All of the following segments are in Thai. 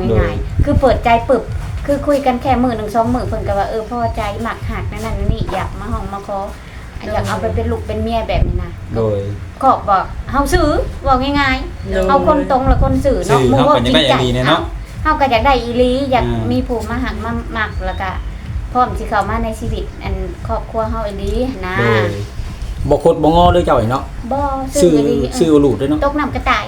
ง่ายๆคือเปิดใจปึบคือคุยกันแค่มือหนึ่งสองมือเพิ่นก็ว่าเออพอใจหมักหักนั่นนั่นนี่อยากมาห้องมาขออยากเอาไปเป็นลูกเป็นเมียแบบนี้นะโดยก็บอกเฮาซื้อบอกง่ายโดยๆเอาคนตรงและคนสื่อซื้เนาะอเฮาก็อยากได้อย่างดีเนี่ยเนาะเฮาก็อยากได้อีหลีอยากอ่ามีมีผู้มาหักมาหมักแล้วก็พร้อมสิเข้ามาในชีวิต อันครอบครัวเฮาอีหลีนะโดยบ่คดบ่งอเลยเจ้าไอ้เนาะบ่ซื้ซื้อออีหลีซื้อลูกด้วยเนาะตกน้ำกระต่าย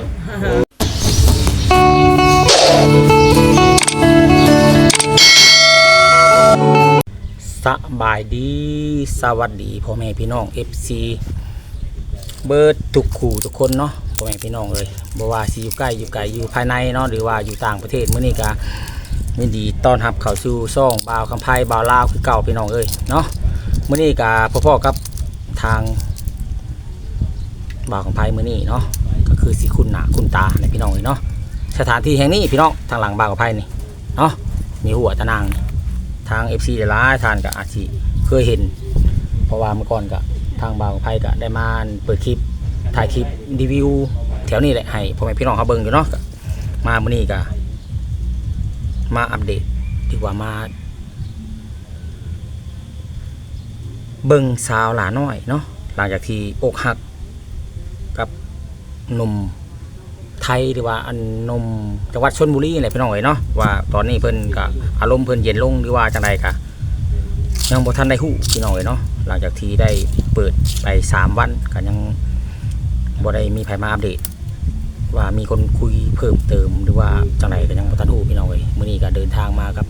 สบายดีสวัสดีพ่อแม่พี่น้อง FC เบิร์ดทุกคู่ทุกคนเนาะพ่อแม่พี่น้องเลยบ่ว่าสิอยู่ใกล้อยู่ไกลอยู่ภายในเนาะหรือว่าอยู่ต่างประเทศมื้อนี้ก็ยินดีต้อนรับเข้าสู่ช่องบ่าวคำไพ่บ่าวลาวคือเก่าพี่น้องเอ้ยเนาะมื้อนี้ก็พ่อๆกับทางบ่าวคำไพ่มื้อนี้เนาะก็คือสิคุณหนาคุณตาในพี่น้องเอ้ยเนาะสถานที่แห่งนี้พี่น้องทางหลังบ่าวคำไพ่นี่เนาะมีหัวตะนางนี่ ทาง FC หลายท่านก็อาจสิเคยเห็น เพราะว่าเมื่อก่อนก็ทางบางไพ่ก็ได้มาเปิดคลิปถ่ายคลิปรีวิวแถวนี้แหละให้พ่อแม่พี่น้องเขาเบิ่งอยู่เนาะก็มามื้อนี้ก็มาอัปเดตดีกว่ามา เบิ่งสาวหลาน้อยเนาะหลังจากที่อกหักกับหนุ่ม ไทยหรือว่าอันนมจังหวัดชลบุรีนี่แหละพี่น้องเอ๋ยเนาะว่าตอนนี้เพิ่นก็อารมณ์เพิ่นเย็นลงหรือว่าจังใดก็ยังบ่ทันได้ฮู้พี่น้องเอ๋ยเนาะหลังจากที่ได้เปิดไปสามวันก็ยังบ่ได้มีไผมาอัปเดต ว่ามีคนคุยเพิ่มเติมหรือว่าจังใดก็ยังบ่ทันฮู้พี่น้องเอ๋ยมื้อนี้ก็เดินทางมากับ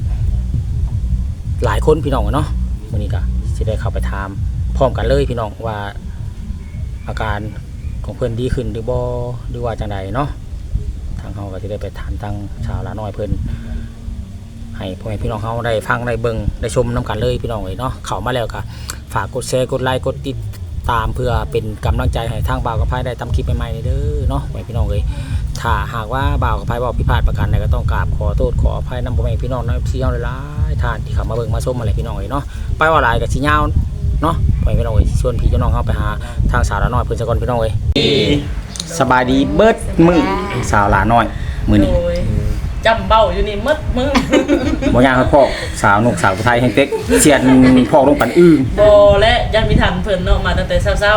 หลายคนพี่น้องเอ๋ยเนาะมื้อนี้ก็สิได้เข้าไปถามพร้อมกันเลยพี่น้องว่าอาการของเพิ่อนดีขึ้นหรือบ่หรือว่าจังใดเนาะ ทางเขาก็จะได้ไปถามทางชาวลาน้อยเพิ่นให้พ่อแม่พี่น้องเขาได้ฟังได้เบิ่งได้ชมน้กันเลยพี่น้องเลยเนาะเข้ามาแล้วก็ฝากกดแชร์กดไลค์กดติดตามเพื่อเป็นกำลังใจให้ทางบ่าวกับพายได้ทำคลิปใหม่ๆเด้อเนาะพ่อแม่พี่น้องเลยถ้าหากว่าบ่าวกับพายบอกผิพาดประการใดก็ต้องกราบขอโทษขออภัยนำพ่อแม่พี่น้องในพี่น้องหลายๆท่านที่เข้ามาเบิ่งมาชมอะไรพี่น้องเลยเนาะไปว่าหลายกับสิยาเนาะพ่อแม่พี่น้องเลยชวนพี่เจ้าน้องเข้าไปหาทางสาวลาน้อยเพิ่อนสกอนพี่น้องเลย สบายดีเบิดมือสาวลาน้อย มือนี้โดยจำเบ้าอยู่นี่มืดมือ บ่ย่างครับพ่อสาวนกสาวผู้ไทยแห่งเต็กเสียนพ่อลงปันอื้อโบและยังมีทันเพิ่นเนาะมาตั้งแต่เช้า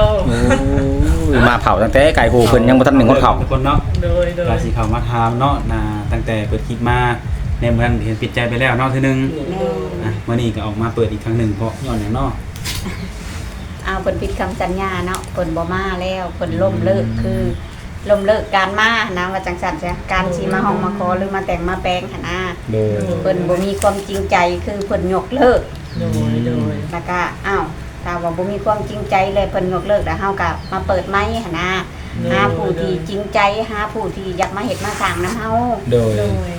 มาเผาตั้งแต่ไก่โหเพิ่นยังบ่ทันหนึ่งคนเขาทุกคนเนาะๆ โดยโดยราศีเขามาทามเนาะนาตั้งแต่เปิดคลิปมาในเมืองเห็นปิดใจไปแล้วเนาะทีนึงแม่อะวันนี้ก็ออกมาเปิดอีกครั้งหนึ่งเพราะย้อนอย่างเนาะเอา เพิ่นผิดคำสัญญาเนาะเพิ่นบ่มาแล้วเพิ่นล้มเลิกคือล้มเลิกการมานะว่าจังซั่นใช่การสิมาห้องมาขอหรือมาแต่งมาแปลงหั่นนะโดยเพิ่นบ่มีความจริงใจคือเพิ่นยกเลิก โดยโดยแล้วก็อ้าวถ้าว่าบ่มีความจริงใจเลยเพิ่นยกเลิกแล้วเฮาก็มาเปิดไม้หั่นนะหาผู้ที่จริงใจหาผู้ที่อยากมาเฮ็ดมาสร้างนํเฮาโดยโดย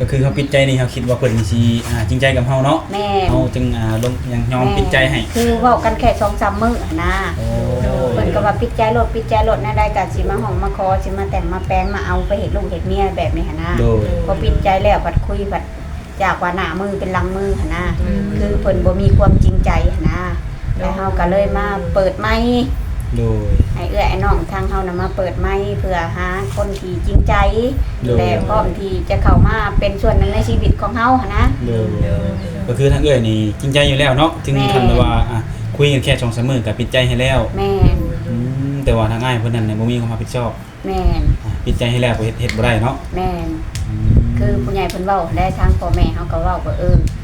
ก็คือเขาปิดใจนี่เขาคิดว่าเพิ่นสิอ่าจริงใจกับเฮาเนาะแม่เฮาจึงอ่าลงยังยอมปิดใจให้คือเว้ากันแค่2-3มื้อหั่นนะโอ้เพิ่นก็ว่าปิดใจรถปิดใจรถน่าได้ก็สิมาห้องมาขอสิมาแต่งมาแปลงมาเอาไปเฮ็ดลูกเฮ็ดเมียแบบนี้หั่นนะโดยพอปิดใจแล้วผัดคุยผัดจากว่าหน้ามือเป็นหลังมือหั่นนะคือเพิ่นบ่มีความจริงใจหั่นนะแล้วเฮาก็เลยมาเปิดไม้ โดย ให้เอื้อไอ้น้องทางเฮานะมาเปิดไม้เพื่อหาคนที่จริงใจ โดย และพร้อมที่จะเข้ามาเป็นส่วนหนึ่งในชีวิตของเฮาหั่นนะ โดยก็คือทางเอื้อยนี่จริงใจอยู่แล้วเนาะจึงแม่ทันแบบว่าอะคุยกันแค่2 3มื้อก็ปิดใจให้แล้วแม่นอืมแต่ว่าทางอ้ายเพิ่นนั่นเนี่ยบ่มีความรับผิดชอบแม่นอะปิดใจให้แล้วก็เฮ็ดเฮ็ดบ่ได้เนาะแม่น อืมคือผู้ใหญ่เพิ่นเว้าได้ทางพ่อแม่เฮาก็เว้าว่าเออ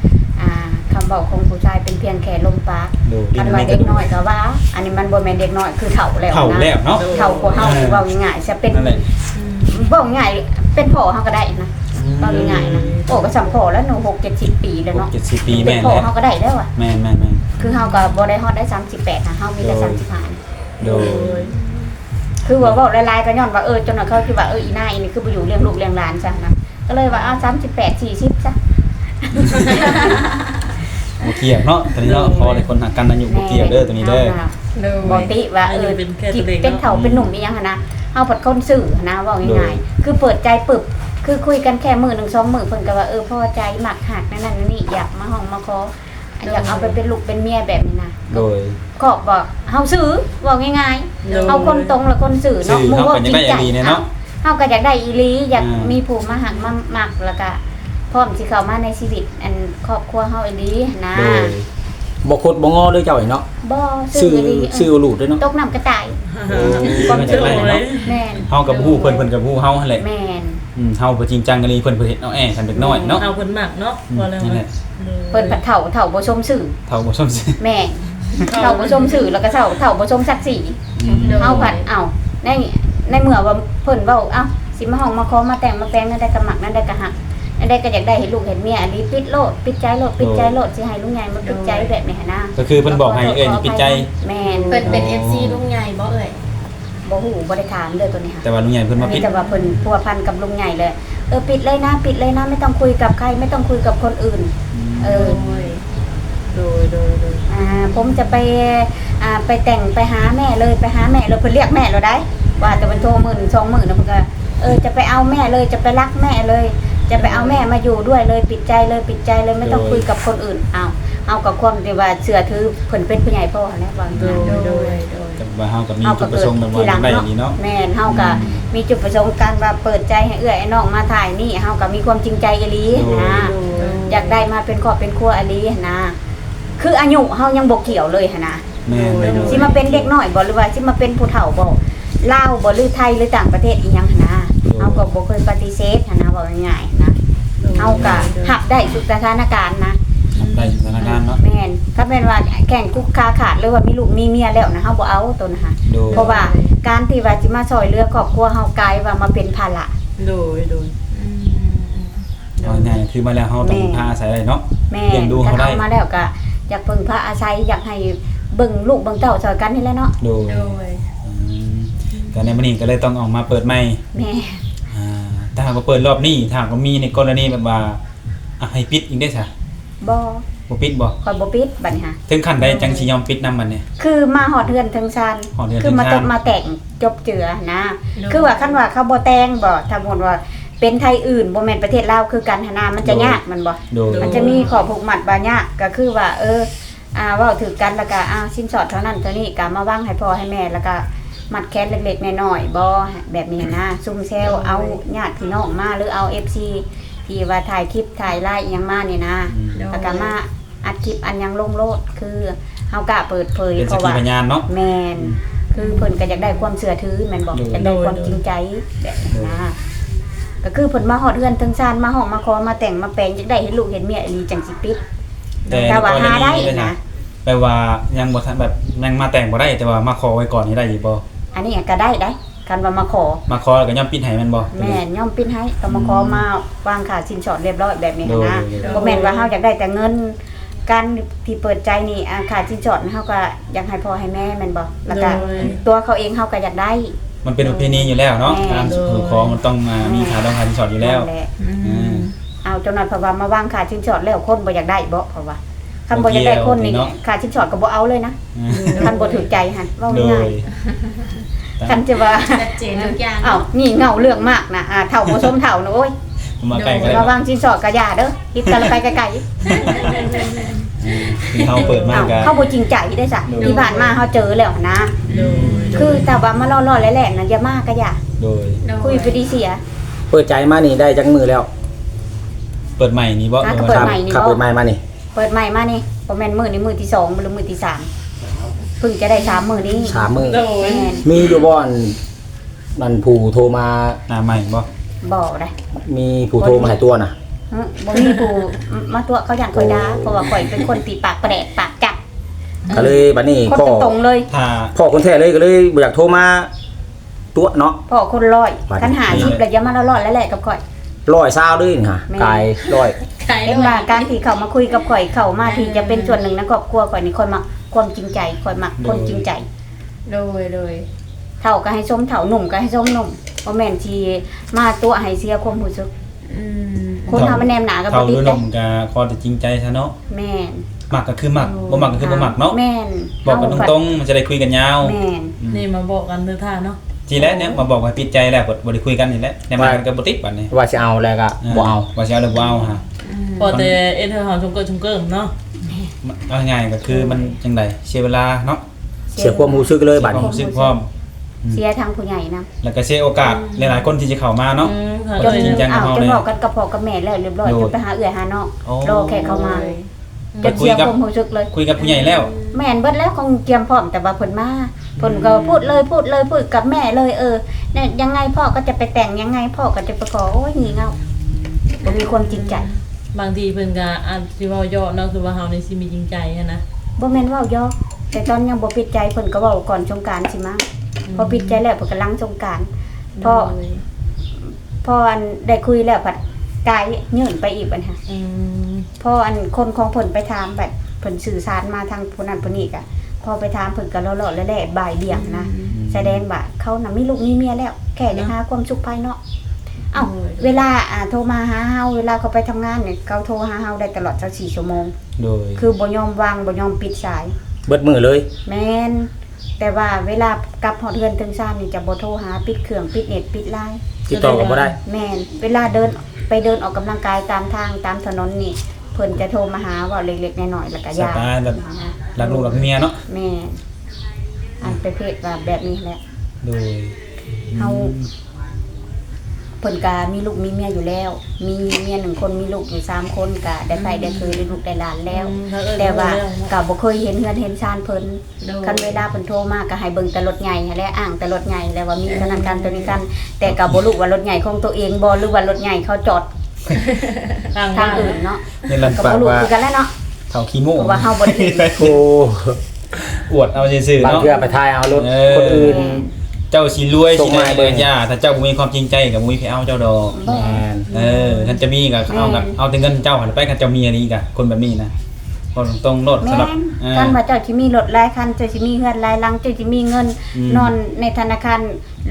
อ่า คำเว้าของผู้ชายเป็นเพียงแค่ลมปากโดยคันว่าเด็กน้อยก็ว่า อันนี้มันบ่แม่นเด็กน้อยคือเฒ่าแล้วนะเฒ่าแล้วเนาะ เฒ่ากว่าเฮาคือเว้าง่ายๆจะเป็นนั่นแหละเว้าง่ายเป็นพ่อเฮาก็ได้นะเว้าง่ายๆนะโอ้ก็สำพ่อแล้วหนู6 70ปีแล้วเนาะเจ็ดสิบปีเป็แม่นนพ่อแล้วเฮาก็ได้แล้วอะ แม่นแม่นแม่นคือเฮาก็บ่ได้ฮอดได้38นะเฮามีแต่35โดยคือว่าเว้าหลายๆก็ย้อนว่าเออจนว่าเขาคิดว่าเอออีนายนี่คือบ่อยู่เลี้ยงลูกเลี้ยงหลานซะนะก็เลยว่าเอา38 40ซะ โมเกียบเนาะตอนนี้เนาะพอได้คนหักกันนั่นอยู่โมเกียบเด้อตัวนี้เด้อโดยบอกติว่าเออเป็นแค่จิตัวเองเป็นเฒ่าเป็นหนุ่มอีหยังหันนะเฮาผัดคนสื่อหั้นนะเว้าง่ายๆคือเปิดใจปึบคือคุยกันแค่มือหนึ่งสองมือเพิ่นก็ว่าเออพอใจหมักหักนั่นนั่นนี่อยากมาห้องมาขออยากเอาไปเป็นลูกเป็นเมียแบบนี้นะโดย ก็บอกเฮาซื้อบอกง่ายๆเอาคนตรงและคนสื่อซื้เนาะอหมู่เฮาว่าก็จยัริงงได้อใจย่างดีเนี่ยเนาะ เฮาก็อยากได้อีหลีอยากอ่ามี มีผู้มาหักมามักแล้วก็ พร้อมสิเข้ามาในชีวิต อันครอบครัวเฮาอีหลีนะโดยบ่คดบ่งอเด้อเจ้าไอ้เนาะบ่ชื่ซื้อออีหลีชื่อหลูดด้วยเนาะตกน้ำกระต่ายความเชื่อเลยแม่นเฮากับฮู้เพิ่นเพิ่นกับฮู้เฮาหั่นแหละแม่นอืมเฮาบ่จริงจังกันเลยเพิ่นเพิ่นเฮ็ดเอาแอ้กันเด็กน้อยเนาะเอาเพิ่นมักเนาะอืมพอแล้วนั่นแหละเพิ่นผัดเฒ่าเฒ่าบ่ชมสื่อเท่าบ่สมสิแม่นเฒ่าบ่ชมสื่อแล้วก็เฒ่าเฒ่าบ่ชมศักดิ์ศรีอืมเฮาผัดเอ้าในในเมื่อว่าเพิ่นเว้าเอ้าสิมาห้องมาขอมาแต่งมาแปลงนั่นได้กระหมักนั่นได้กระหักนั่น ได้ก็อยากได้เห็นลูกเห็นเมียอันนี้ปิดโลดปิดใจโลดปิดใจโลดสิให้ลุงใหญ่มาปิดใจแบบนี้หันนะก็คือเพิ่นบอกให้เอ้ยนี่ปิดใจ แม่นเพิ่นเป็น FC ลุงใหญ่บ่เอ่ยบ่ฮู้บ่ได้ถามเลยตัวนี้ค่ะแต่ว่าลุงใหญ่เพิ่นมามีปิด แต่ว่าเพิ่นพัวพันกับลุงใหญ่เลย เออปิดเลยนะปิดเลยนะไม่ต้องคุยกับใครไม่ต้องคุยกับคนอื่น เออ โอ้ยโดยโดยโดยอ่าผมจะไปอ่าไปแต่งไปหาแม่เลยไปหาแม่เลยเพิ่นเรียกแม่เราได้ ว่าแต่มันโทรหมื่นสองหมื่นนะมันก็เออจะไปเอาแม่เลยจะไปรักแม่เลย จะไปเอาแม่มาอยู่ด้วยเลยปิดใจเลยปิดใจเลยไม่ต้องคุยกับคนอื่นเอาเอากับความที่ว่าเชื่อถือเพิ่นเป็นผู้ใหญ่พ่อแล้วว่าโดง่ายยโดยแต่ว่าเฮาก็มีเฮาจุก็ดประเกิสดงค์แบบทีว่าหลังได้อเนาะย่างนี้เนาะแม่นเฮาก็มีจุดประสงค์การว่าเปิดใจให้เอื้อยไอ้น้องมาถ่ายนี่เฮาก็มีความจริงใจอีหลีนะอยากได้มาเป็นครอบเป็นครัวอีหลีนะคืออายุเฮายังบ่เกี่ยวเลยหันนะแม่นเลยสิมาเป็นเด็กน้อยบ่หรือว่าสิมาเป็นผู้เฒ่าบ่ลาวบ่หรือไทยหรือต่างประเทศอีหยังหันนะเฮาก็บ่เคยปฏิเสธหันนะว่าง่ายๆนะ เฮาก็รับได้ทุกสถานการณ์นะทำได้สถานการณ์เนาะ แม่นถ้าแม่นว่าแข่งกุกคาขาดหรือว่ามีลูกมีเมียแล้วนะเฮาบ่เอาตัวนะฮะโดย เพราะว่าการที่ว่าสิมาซอยเหลือครอบครัวเฮากลายว่ามาเป็นภาระโดยโดยอืมเอาง่ายๆคือมาแล้วเฮาต้องแม่พาอาศัยได้เนาะ แม่เลี้ยงดูกัเขานได้เอามาแล้วก็อยากเพิ่งพระอาศัยอยากให้เบิ่งลูกเบิ่งเต้าซอยกันนี่แหละเนาะโดยโดยอืมก็ในมื้อนี้ก็เลยต้องออกมาเปิดใหม่ แม่อ่า ถ้าหากว่าเปิดรอบนี้ถ้าหากว่ามีในกรณีแบบว่าอะให้ปิดอีกได้ซะบ่บ่ปิดบ่คอยบ่ปิดบัดนี้ค่ะ ถึงขั้นใดจังสิยอมปิดนํมันเนี่ย คือมาหอดเฮือนถึงซันหอดเรือนคือมาถึงศาลตบมาแต่งจบเจือนะคือว่าคันว่าเขาบ่แต่งบ่ถ้าหมดว่าเป็นไทยอื่นบ่แม่นประเทศลาวคือกันหนนามันจะยากมันบ่ โดย มันจะมีข้อผูกมัดบางอย่างก็คือว่า เอออ่าเว้าถือกันแล้วก็อ้าวสินสอดเท่านั้นเท่านี้ก็มาวางให้พ่อให้แม่แล้วก็ มัดแค้นเล็กๆน้อยๆบ่แบบนี้นะซุ่มแซวเอาญาติพี่น้องมาหรือเอา FC ที่ว่าถ่ายคลิปถ่ายไลฟ์อิหยังมานี่นะอืมแล้วก็มาอัดคลิปอันยังลงโลดคือเฮากะเปิดเผยเป็นเพสักราะขีว่าพยานเนาะแมนคือเพิ่นก็อยากได้ความเชื่อถือแม่นบอกโดยอยากได้ความจริงใจแบบนี้นะก็คือเพิ่นมาฮอดเฮือนถึงซานมาห้องมาขอมาแต่งมาแปลงอยากได้เห็นลูกเห็นเมียอีหลีจังสิปิดแต่แต่ว่าหาได้ในกรณีนะแปลว่ายังบ่ทันแบบยังมาแต่งบ่ได้แต่ว่ามาขอไว้ก่อนนี่ได้อีกบ่ อันนี้ก็ได้ได้กันว่ามาขอ มาขอแล้วก็ยอมปิดให้มันบ่ แม่นย่อมปิ้นให้ก็มาขอมาวางค่าสินสอดเรียบร้อยแบบนี้โดยนะโดย บ่แม่นว่าเฮาอยากได้แต่เงิน การที่เปิดใจนี่อ่าค่าสินสอดเฮาก็อยากให้พ่อให้แม่แม่นบ่แล้วก็โดย ตัวเขาเองเขาก็อยากได้ มันเป็นประเพณีอยู่แล้วเนาะแม่ การโดยถือของมันต้องอ่ามีค่าดองค่าสินสอดอยู่แล้วนั่นหะอืม เอาจนนั้นเพราะว่ามาวางขาชิ้นช็อตแล้วคนบ่อยากได้บ่เพราะว่า คันบ่อยากได้คนนี่โอเคเนาะขาชิ้นช็อตก็บ่เอาเลยนะอืมคันบ่ถูกใจหั่นเว้าโดง่ายยๆคันจะว่าชัดเจนทุกอย่างเอ้างี่เง่าเรื่องมากนะอ่าเฒ่าบ่สมเฒ่านะโอ้ยมาใกล้กันมาวางชิ้นช็อตก็อย่าเด้อคิดกันละไปไกลคือเขาเปิดๆมาเอ้ากกัน เขาบ่จริงใจได้ซะโดย ที่ผ่านมาเฮาเจอแล้วนะ โดยคือแต่ว่ามาล่อๆแหลกๆนะอย่ามาก็อย่าโดย โดคุยไปดีเสีย เปิดใจมานี่ได้จักมือแล้วเปิดใหม่นี่บ่อะหรือเปิดว่าใหม่นี่ครับบ่เปิดใหม่มานี่ เปิดใหม่มานี่บ่แม่นมื้อนี้มื้อที่สองหรือมื้อที่สามเพิ่งจะได้สามมื้อนี้สามมือโดยแม่นมีอยู่บ่อนมันผู้โทรมาหน้าใหม่บ่บ่ได้มีผู้โทรมาหลายตัวน่ะฮะบ่มีผู้มาตัวเขาอยากคอยด่าเพราะว่าข่อยเป็นคนตีปากแปรกปากจัดก็เลยบัดนี้คนพ่อตรงๆเลยถ้าพ่อคนแท้เลยก็เลยบ่อยากโทรมาตัวเนาะ พ่อคนร้อยบัดนี้คันหาชิปแล้วอย่ามาละลอดแล้วแหละกับข่อย ร้อยซาวเลยนี่ค่ะแม่กายร้อยขายเอ็นว่าการที่เขามาคุยกับข่อยเข้ามาที่จะเป็นส่วนหนึ่งในครอบครัวข่อยนี่ข่อยมักความจริงใจข่อยมักคนจริงใจ โดยโดยเฒ่าก็ให้ส้มเฒ่าหนุ่มก็ให้ส้มหนุ่มบ่แม่นที่มาตัวให้เสียความรู้สึกอืมคนทำมันแนมหนากับเขาบ่หติรืดอนเด้มก็ขอแต่จริงใจซะเนาะแม่นมักก็คือมักบ่มักก็คือบ่มักเนาะแม่นบอกกันตรงๆมันจะได้คุยกันยาวแม่น นี่มาบอกกันเถอะท่าเนาะ ทีแรกเนี่ยมาบอกว่าปิดใจแล้วบ่บ่ได้คุยกันนี่แหละแต่มันก็บ่ติดบัดนี้ว่าสิเอาแล้วก็บ่เอาว่าสิเอาหรือบ่เอาฮะพอแต่เอ็นเธอหอมชงเกิลชงเกิลเนาะเอาง่ายๆก็คือมันจังไดเสียเวลาเนาะเสียความรู้สึกเลยบัดความนี้รู้สึกพร้อมเสียทางผู้ใหญ่นํแล้วก็เสียโอกาสหลายๆคนที่จะเข้ามาเนาะอืมค่ะจนจริงจังกับอ้าวเขาจนเลยบอกกันกับพ่อกับแม่แล้วเรียบร้อยโดยจนไปหาเอื้อยหาน้องโอ้รอแค่เข้ามาไปจนคุเสียยกับความรู้สึกเลยคุยกับผู้ใหญ่แล้วแม่นเบิดแล้วคงเตรียมพร้อมแต่ว่าเพิ่นมาเพิ่นก็พูดเลยพูดเลยพูดกับแม่เลยเออเนี่ยยังไงพ่อก็จะไปแต่งยังไงพ่อก็จะไปขอโอ้ยงี่เง่าบ่มีความจริงใจ บางทีเพิ่นก็อาจสิเว้าย่อเนาะคือว่าเฮานี่สิมีจริงใจหั้นนะ บ่แม่นเว้ายอกแต่ตอนยังบ่ปิดใจเพิ่นก็เว้าก่อนสงกรานต์สิมาพอปิดใจแล้วเพิ่นก็ลังสงกรานต์พอโดยพออันได้คุยแล้วผัดกายยื่นไปอีกบัดค่ะอืมพออันคนของเพิ่นไปถามแบบเพิ่นสื่อสารมาทางผู้นั้นผู้นี้ก็ พอไปถามเพิ่นก็เลาะๆแล่ๆบ่ายเบี่ยงนะแสดงว่าเขาน่ะมีลูกมีเมียแล้ว แค่จะหาความสุขภายนอกเอ้าเวลาอ่าโทรมาหาเฮาเวลาเขาไปทำงานเนี่ยเขาโทรหาเฮาได้ตลอด24ชั่วโมง โดยคือบ่ยอมวางบ่ยอมปิดสาย เบิดมือเลยแม่นแต่ว่าเวลากลับฮอดเรือนถึงซ่านนี่จะบ่โทรหาปิดเครื่องปิดเน็ตปิดไลน์ติดต่อก็บ่ได้ แม่นเวลาเดินไปเดินออกกำลังกายตามทางตามถนนนี่เพิ่นจะโทรมาหาเว่าเล็กๆน้อยๆแล้วก็สยาไตล์แบบรักลูกรักเมียเนาะแม่นอันประเภทว่าแบบนี้แหละ โดยเฮา เพิ่นก็มีลูกมีเมียอยู่แล้ว มีเมียหนึ่งคนมีลูกอยู่สามคนก็ได้ไปได้เคยได้ลูกได้หลานแล้ว อืมถ้เอิ้นแต่ว่าเรื่องเนาะก็บ่เคยเห็นเงินเห็นชานเพิ่นโดย คันเวลาเพิ่นโทรมาก็ให้เบิ่งแต่รถใหญ่และอ้างแต่รถใหญ่แล้วว่ามีธนาคารตัวนี้กัน แต่ก็บ่รู้ว่ารถใหญ่ของตัวเองบ่หรือว่ารถใหญ่เขาจอด ทางทางบ้านอื่นเนาะนี่ลันก็ปาบ่กรู้ว่าคือกันแล้วเนาะเท่าขี้โม่เพราะว่าเฮาบ่ได้เห็นโอ้อวดเอาซื่อบๆางเนาะเทื่อไปทายเอารถเออคนอื่น เจ้าสิรวยส่สิงได้มาเบิ่เบิ่งงยาถ้าเจ้าบ่มีความจริงใจก็บ่มีใครเอาเจ้าดอกบ่แม่นเออท่านจะมีก็เอากับเอาแต่เงินเจ้าหันไปกับเจ้าเมียนี่กะคนแบบนี้นะ คนตรงๆโลดแม่สำหรับนเออ กันว่าเจ้าสิมีรถหลายคันเจ้าสิมีเฮือนหลายหลังเจ้าสิมีเงิน อืม นอนในธนาคาร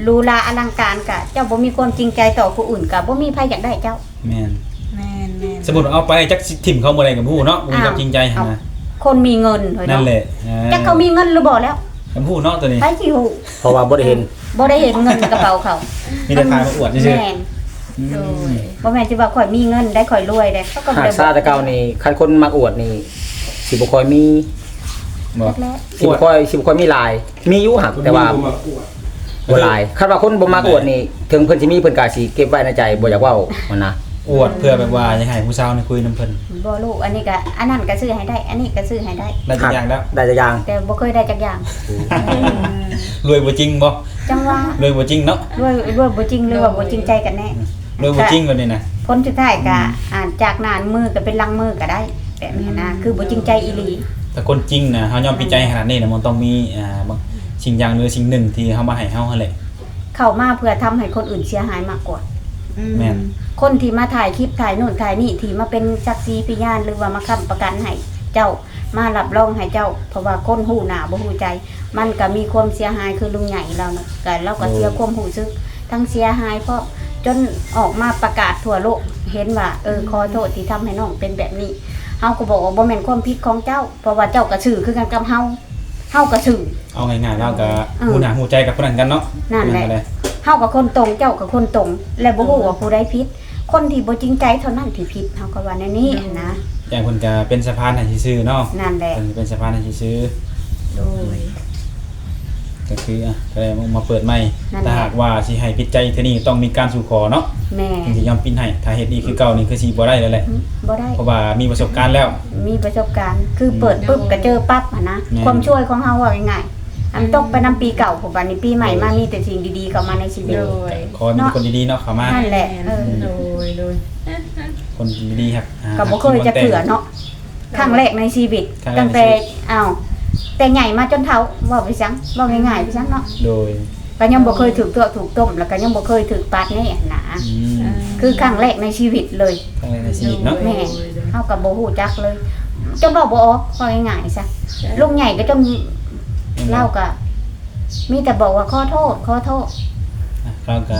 หรูหราอลังการกะ เจ้าบ่มีความจริงใจต่อผู้อื่นกะบ่มีไผอยากได้เจ้า แม่นแม่นแม่นสมมุติเอาไปจักสิถิ่มเขาบ่ได้กับผู้เนาะบ่มีความจริงใจหั่นนะคนมีเงินเฮ้ยนั่นเนาะแหละออจักเขามีเงินหรือบ่แล้วกับผู้เนาะตัวนี้ไผสิฮู้เพราะว่าบ่ได้เห็นบ่ได้เห็นเงินในกระเป๋าเขามีแต่ขายมาอวดซื่อแม่นๆอืมบ่แม่นสิว่าข่อยมีเงินได้ข่อยรวยได้เขาก็หาบ่กได้ซาแตะเก่านี่คันคนมักอวดนี่ สิบ่ค่อยมีบ่แรกสิบ่ค่อยสิบ่ค่อยมีหลาย มีอยู่หักแต่ว่าบ่หลายคันว่าคนบ่มักอวดนี่ถึงเพิ่นสิมีเพิ่นก็สิเก็บไว้ในใจบ่อยากเว้ามันนะอวดเพื่อแบบว่าอยากให้ผู้สาวนี่คุยนํเพิ่นๆบ่รู้อันนี้ก็อันนั้นก็ซื้อให้ได้ อันนี้ก็ซื้อให้ได้ได้ทุกอย่างแล้วได้จักอย่างแต่บ่เคยได้จักอย่างรวยบ่จริงบ่จังว่ารวยบ่จริงเนาะรวยรวยบ่จริงหรือว่าบ่จริงใจกันแน่รวยบ่จริงแบบนี้นะผลสุดท้ายก็อ่านจากหนานมือก็เป็นลังมือก็ได้ แบบนี้นะคือบ่จริงใจอีหลีถ้าคนจริงนะเฮายอมปิดใจขนาดนี้นะมันต้องมีอ่าบางสิ่งอย่างหรือสิ่งหนึ่งที่เฮามาให้เฮาหั่นแหละ เข้ามาเพื่อทำให้คนอื่นเสียหายมากกว่า แม่น คนที่มาถ่ายคลิปถ่ายนู่นถ่ายนี่ที่มาเป็นสักซีพยานหรือว่ามาค้ำประกันให้เจ้ามารับรองให้เจ้า เพราะว่าคนหูหนาบ่หูใจ มันก็มีความเสียหายคือลุงใหญ่เราเนาะก็เราก็เสียความหูซึก ทั้งเสียหายเพราะจนออกมาประกาศทั่วโลกเห็นว่า เออขอโทษที่ทำให้น้องเป็นแบบนี้ เฮาก็บอกว่าบ่แม่นความผิดของเจ้า เพราะว่าเจ้าก็สื่อคือกันกับเฮาเฮาก็สื่อ เอาง่ายๆแล้วก็อืมหูหน้าหูใจกับคนนั้นกันเนาะนั่นแหละคกัเฮากับคนตรงเจ้ากับคนตรง และบ่ฮู้ว่าผู้ใดผิด คนที่บ่จริงใจเท่านั้นที่ผิดเฮาก็ว่าแนวนี้นะอย่างเพิ่นก็เป็นสะพานให้ซื่อๆเนาะนั่นแหละเพิ่นเป็นสะพานให้ซื่อโดยๆ ก็คืออะก็เลยมาเปิดใหม่นั่นแหละ ถ้าหากว่าสิให้ปิดใจเท่านี้ต้องมีการสู่ขอเนาะแม่ถึงสิยอมปิดให้ถ้าเฮ็ดดีคือเก่านี่คือสิบ่ได้แล้วแหละบ่ได้ เพราะว่ามีประสบการณ์แล้ว มีประสบการณ์ คือเปิดปุ๊บก็เจอปั๊บอะนะ แม่น ความช่วยของเฮาว่าง่ายๆอันตกไปนํปีเก่าผมว่านี่ปีใหม่มามีแต่สิ่งดีๆเข้ามาในชีวิต โดยขอให้มีคนดีๆเนาะเข้ามา นั่นแหละเออโดยโดยคนดีๆครับอ่าก็บ่เคยจะเถื่อเนาะครั้งแรกในชีวิตครั้งแรกในตั้งแต่ชีวิตอ้าว แต่ใหญ่มาจนเฒ่าว่าไปซังว่าง่ายๆไปซังเนาะโดยก็ยังบ่เคยถูกตัวถูกต้มแล้วก็ยังบ่เคยถูกปาดแน่นะอืมคือครั้งแรกในชีวิตเลย ครั้งแรกในชีวิตเนาะแม่เฮากับบ่ฮู้จักเลยจนบอกบ่ออกว่าง่ายๆซะลุงใหญ่ก็จนเล่าก็มีแต่บอกว่าขอโทษขอโทษเราก็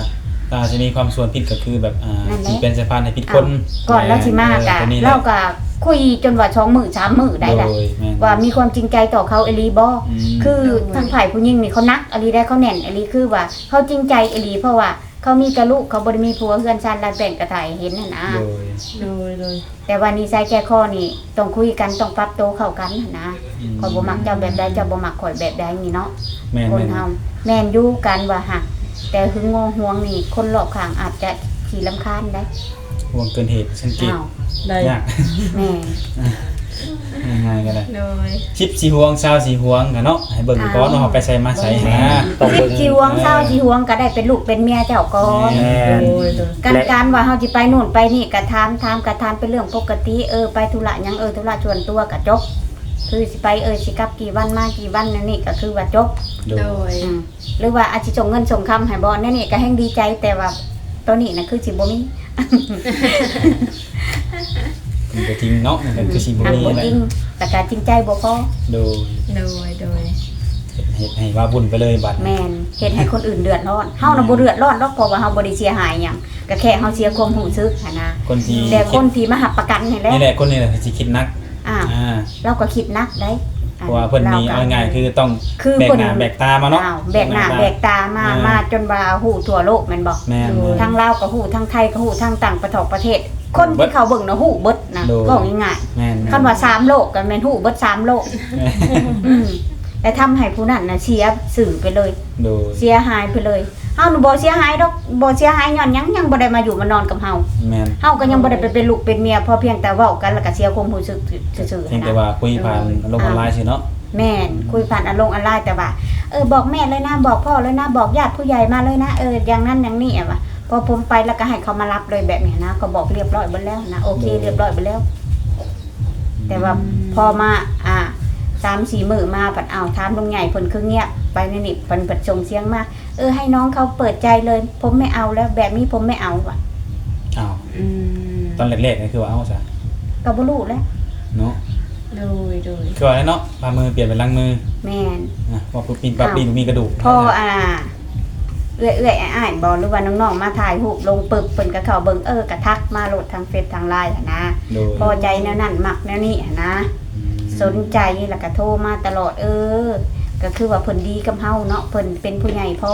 เราจะมีความส่วนผิดก็คือแบบอ่านั่นแหละ ที่เป็นสะพานให้ผิดคนก่อนแล้วสิมากะตัวนี้แหละเราก็ คุยจนว่าช่องมือสามมือได้ละโดยแม่นว่ามีความจริงใจต่อเขาเอหลีบ่อืมคือทางฝ่ายผู้หญิงนี่เขานักอหลีได้เขาแน่นอหลีคือว่าเขาจริงใจอหลีเพราะว่าเขามีแต่ลูกเขาบ่ได้มีผัวเฮือนชานลานแบ่งกระต่ายเห็นน่ะนะโดยโดยโดยแต่ว่านิสัยแก่ข้อนี่ต้องคุยกันต้องปรับตัวเข้ากันน่ะนะอืมข่อยบ่มักเจ้าแบบใดเจ้าบ่มักข่อยแบบใดนี่เนาะ แม่นคนแม่นเฮาแม่นอยู่กันว่าหักแต่หึงงอห่วงนี่คนรอบข้างอาจจะขี้รำคาญได้ ห่วงเกินเหตุสังเกตอ้าวได้ยากแม่ง่ายๆก็ได้โดย ชิปสีห่วงเช้าสีห่วงกันเนาะให้เบิ่งก่อนเนาะเฮาไปใส่มาใส่นะต้องสิเบิ่บง จีหวงเศร้าจีหวงก็ได้เป็นลูกเป็นเมียเจ้าก่อนแม่โดยโดยการและ การว่าเฮาสิไปนู่นไปนี่ก็ถามถามก็ถามเป็นเรื่องปกติเออไปธุระหยังเออธุระส่วนตัวก็จบ คือสิไปเออสิกลับกี่วันมากี่วันนั่นนี่ก็คือว่าจบ โดโดยยอืมหรือว่าอาจสิส่งเงินส่งคำให้บ่นั่นนี่ก็แฮงดีใจแต่ว่าตัวนี้น่ะคือสิบ่มี มันก็จริงเนาะมันก็คือสิบ่ทางมีบ่แหละจริงแต่ก็จริงใจบ่พอโดยโดยโดยเฮ็ดให้ว่าบุญไปเลยบัดแม่นเฮ็ดให้คนอื่นเดือดร้อนเฮาน่ะบ่เดือดร้อนหรอกเพราะว่าเฮาบ่ได้เสียหายหยังก็แค่เฮาเสียความรู้สึกหันนะคนที่แต่คนที่มาหับประกันนี่แหละนี่แหละคนนี่แหละที่สิคิดนักอ่า อ่า เราก็คิดนักได้ เพราะว่าเพิ่นมีเอาง่ายๆคือต้องคือแบกเพิ่นหน้าแบกตามาเนาะอ้วแบกหน้าแบกตามาอ่าม มาจนว่าหูทั่วโลกแม่นบอกแม่นทั้งลาวก็หูทั้งไทยก็หูทั้งต่างประเทศประเทศ คนที่เขาเบิ่งนะหูเบิดนะโดย บอกง่ายแม่นๆคันว่าสามโลกก็แม่นหูเบิดสามโลกอืมแต่ทำให้ผู้นั้นน่ะเสียสื่อไปเลย โดยเสียหายไปเลย เฮาน่ะบ่เสียหายดอกบ่เสียหายย้อนหยังยังบ่ได้มาอยู่มานอนกับเฮาแม่นเฮาก็ยังบ่ได้ไปเป็นลูกเป็นเมียพอเพียงแต่เว้ากันแล้วก็เสียความรู้สึกซื่อๆเพียงแต่นะว่าคุยผ่านโลกออนไลน์สิเนาะแม่นคุยผ่านอารมณ์ออนไลน์แต่ว่าเออบอกแม่เลยนะบอกพ่อเลยนะบอกญาติผู้ใหญ่มาเลยนะเอออย่างนั้นอย่างนี้อะว่ะพอผมไปแล้วก็ให้เขามารับเลยแบบนี้นะก็บอกเรียบร้อยหมดแล้วนะโอเคเรียบร้อยหมดแล้ว แต่ว่าพอมาอ่า สามสี่มือมาปัดเอาวถามลุงใหญ่เพิ่นคือเงียบไปในนี่เพิ่นเปิดส่งเสียงมาเออให้น้องเขาเปิดใจเลย ผมไม่เอาแล้ว แบบนี้ผมไม่เอาว่ะอ้าวอืมตอนแรกๆก็คือว่าเอาซะก็บ่รู้แล้วเนาะโดยโดยคือว่าแล้วเนาะพามือเปลี่ยนเป็นลังมือแม่น อะว่าปุ๊บปีนปั๊บปีนมีกระดูกพ่ออ่าเอื้อยเอื้อยอ้ายๆบอหรือว่าน้องๆมาถ่ายรูปลงปึบเพิ่นก็เข้าเบิ่งเออกระทักมาโหลดทางเฟซทางไลน์หั้นนะ โดยพอใจแนวนั้นมักแนวนี้หั้นนะ สนใจแล้วก็โทรมาตลอดเออ ก็คือว่าเพิ่นดีกับเฮาเนาะเพิ่นเป็นผู้ใหญ่พ่อ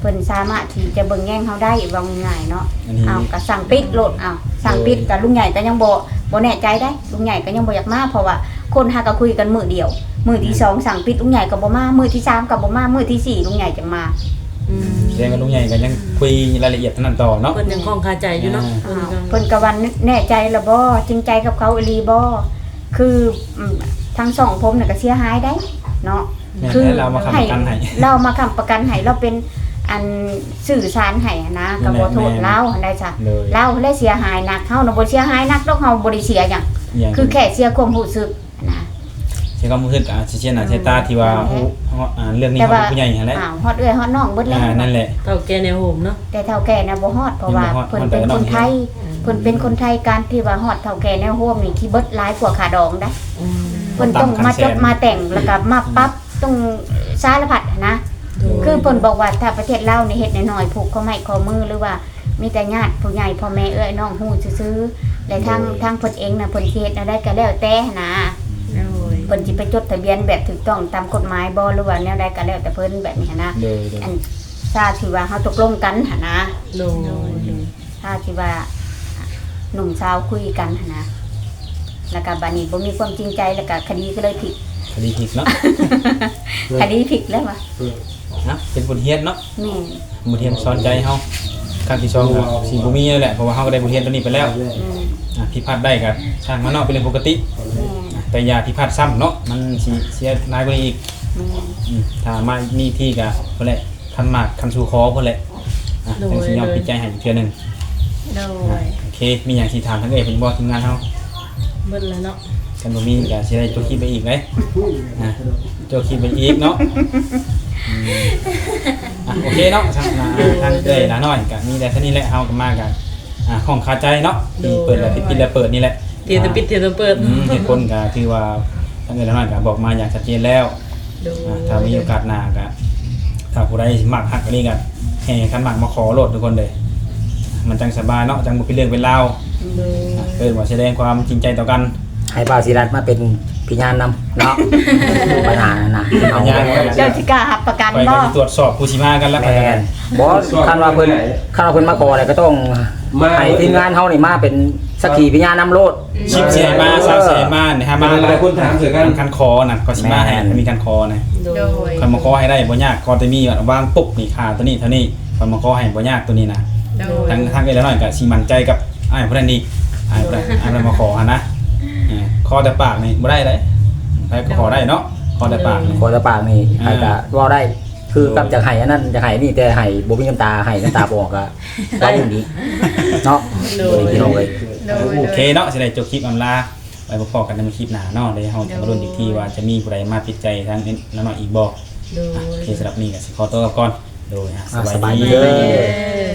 เพิ่นสามารถที่จะเบิ่งแย่งเฮาได้ว่าง่ายๆเนาะอันนี้ เอาก็สั่งปิดโหลดเอาสั่งปิดกับลุงใหญ่ก็ยังบ่บ่แน่ใจได้ลุงใหญ่ก็ยังบ่อยากมาเพราะว่าคนหาก็คุยกันมื้อเดียว มื้อที่สองสั่งปิดลุงใหญ่ก็บ่มามื้อที่สามก็บ่มามื้อที่สี่ลุงใหญ่จังมาอืมแสดงว่าลุงใหญ่ก็ยังคุยรายละเอียดเท่านั้นต่อเนาะ เพิ่นยังคล่องคาใจอยู่เนาะ อ้าวเพิ่เพิ่นนก็ก็วันแน่ใจและบ่จริงใจกับเขาอีหลีบ่ คืออืมทั้งสองผมน่ะก็เสียหายได้เนาะแม่นแล้วเรามาค้ำประกันให้ เรามาค้ำประกันให้เราเป็นอันสื่อสารให้อะนะก็บ่โทษเราอันใดจ้ะเลยเราเลยเสียหายหนักเฮาน่ะบ่เสียหายหนักดอกเฮาบ่ได้เสียหยังอย่างคือแค่เสียความรู้สึกนะใช้ความรู้สึกอะสิเช่นอะใช้ตาที่ว่าอู้อ่าเรื่องนี้แต่เขาว่าเป็นผู้ใหญ่หั่นแหละอ้าวฮอดเอ้อยฮอดน้องเบิดแล้อ่าวนั่นแหละเฒ่าแก่แนวโหมเนาะแต่เฒ่าแก่น่ะบ่ฮอดเพราะว่ายังบ่ฮอดเพิ่นเป็นฮอดแต่คนไทยอืมเพิ่นเป็นคนไทยการที่ว่าฮอดเฒ่าแก่แนวโฮมนี่ขี้เบิดหลายกว่าขาดองได้อืมเพิ่นต้องมาจดมาแต่งแล้วก็มาปรับต้องสารพัดนะโดยคือเพิ่นบอกว่าถ้าประเทศลาวนี่เฮ็ดน้อยๆผูกข้อไม้ข้อมือหรือว่ามีแต่ญาติผู้ใหญ่พ่อแม่เอ้ยน้องฮู้ซื่อๆและทางทางเพิ่นเองน่ะเพิ่นสิเฮ็ดแนวใดก็แล้วแต่นะโดยเพิ่นสิไปจดทะเบียนแบบถูกต้องตามกฎหมายบ่หรือว่าแนวใดก็แล้วแต่เพิ่นแบบนี้หั้นนะเลยเลยอันถ้าที่ว่าเฮาตกลงกันหั่นนะโดยโดยถ้าที่ว่า หนุ่มสาวคุยกันหั่นนะแล้วก็บัดนี้บ่มีความจริงใจแล้วก็คดีก็เลยผิด คดีผิดเนาะคดีผิดแล้วว่ะนะเป็นบทเรียนเนาะแม่นบทเรียนสอนใจเฮาครั้งที่สองก็สิบ่มีแล้วแหละเพราะว่าเฮาก็ได้บทเรียนตัวนี้ไปแล้วอืมอะผิดพลาดได้ก็ช่างมันเนาะเป็นเรื่องปกติ แม่นอะแต่อย่าผิดพลาดซ้ำเนาะมันสิเสียหลายกว่านี้อีกแม่นอืมถ้ามานี่ที่ก็พุ่นแหละคันมากคันสู่คอพุ่นแหละอะจังสิยอมปิดใจให้อีกเทื่อหนึงโดอะยโอ เค มีหยังสิถามทั้งเอ้ยเพิ่นบ่ทีมงานเฮาเบิดแล้วเนาะกันบ่มีก็สิได้จดคลิปไปอีกเลยอะจดคลิปไปอีกเนาะอืมอะโอเคเนาะทางอ่าทางเอ้ยหลาน้อยก็มีแต่เท่านี้แหละเฮาก็มากันอะของคาใจเนาะที่เปิดแล้วที่ปิดแล้วเปิดนี่แหละ เทียนจะปิดเทียนจะเปิดอืมเหตุผลก็คือว่าทางเอ้ยหลาน้อยก็บอกมาอย่างชัดเจนแล้วโดยอะถ้ามีโอกาสหน้าก็ถ้าผู้ใดมักฮักอันนี้ก็แห่กันมักมาขอโหลดทุกคนเลย มันจังสบายเนาะจังบ่เป็นเรื่องเป็นราวโดยอะเกิดว่าแสดงความจริงใจต่อกันให้บ่าวศิรัตมาเป็นพี่ญาณนำเนาะ ปัญหานั่นนะเอาญาณไว้เจ้าสิกล้ารับประกันไปบ่กันตรวจสอบผู้ชิมากันแล้วไปแม่กันนบ่คันว่าเพิ่นคันว่าเพิ่นมาขออะไรก็ต้องมาให้ทีมงานเฮานี่มาเป็นสักขีพญานำโลด ชิปเสียมาซาวเสียมาเนี่ยฮะมามาหลายคนถามเสือกัน คันคอน่ะก็ชิมาให้แม่นมีคันคอนะ โดโดยยคันมาขอให้ได้บ่ยากก็จะมีวางปุ๊บนี่ค่าตัวนี้เท่านี้คันมาขอให้บ่ยากตัวนี้นะ โดย ทางทางเอ้ยแล้วหน่อยก็สิมั่นใจกับอ้ายผู้นั้นอีกอ้ายผู้นั้นอ้ายผู้นั้นมาขอหันนะเออขอแต่ปากนี่บ่ได้เลยไปก็ขอได้เนาะขอแต่ปากนี่ ขอแตะปากนี่ใครก็อ่าเว้าได้ คือกับจากไห้อันนั้นจากไห้นี่แต่ไห้บ่มีน้ำตาไห้น้ำตาบ่ออกก็ได้อยู่ดีเนาะโดโดยยพี่น้องเอ้ยโดยโอเคเนาะสิได้จบคลิปอำลาไปพบกันในคลิปหน้าเนาะเดี๋ยวเฮาจะมาลุ้นอีกทีว่าจะมีผู้ใดมาติดใจทางนั้นแล้วเนาะอีกบ่โดอะโอยเคสำหรับนี้ก็สิขอตัวกลับก่อนโดยอะอะสสบาบายยดีดี เด้อ เออ